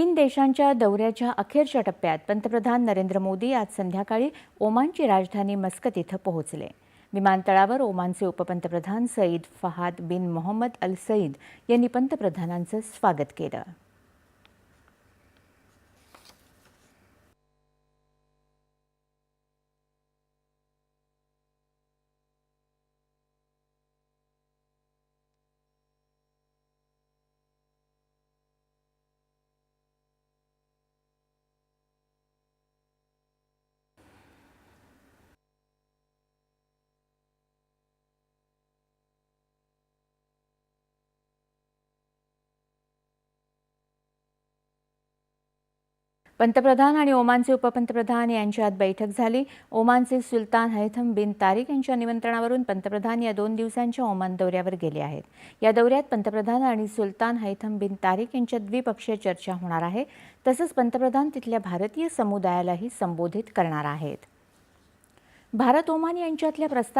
तीन देशांच्या दौऱ्याच्या अखेरच्या टप्प्यात पंतप्रधान नरेंद्र मोदी आज संध्याकाळी ओमानची राजधानी मस्कत इथं पोहोचले. विमानतळावर ओमानचे उपपंतप्रधान सईद फहाद बिन मोहम्मद अल सईद यांनी पंतप्रधानांचं स्वागत केलं. पंतप्रधान आणि ओमानचे उपपंतप्रधान यांच्यात बैठक झाली. ओमानचे सुलतान हैथम बिन तारिक यांच्या निमंत्रणावरून पंतप्रधान या दोन दिवसांच्या ओमान दौऱ्यावर गेले आहेत. या दौऱ्यात पंतप्रधान आणि सुलतान हैथम बिन तारिक यांच्यात द्विपक्षीय चर्चा होणार आहे. तसंच पंतप्रधान तिथल्या भारतीय समुदायालाही संबोधित करणार आहेत. भारत ओमान यांच्यातल्या प्रस्ताव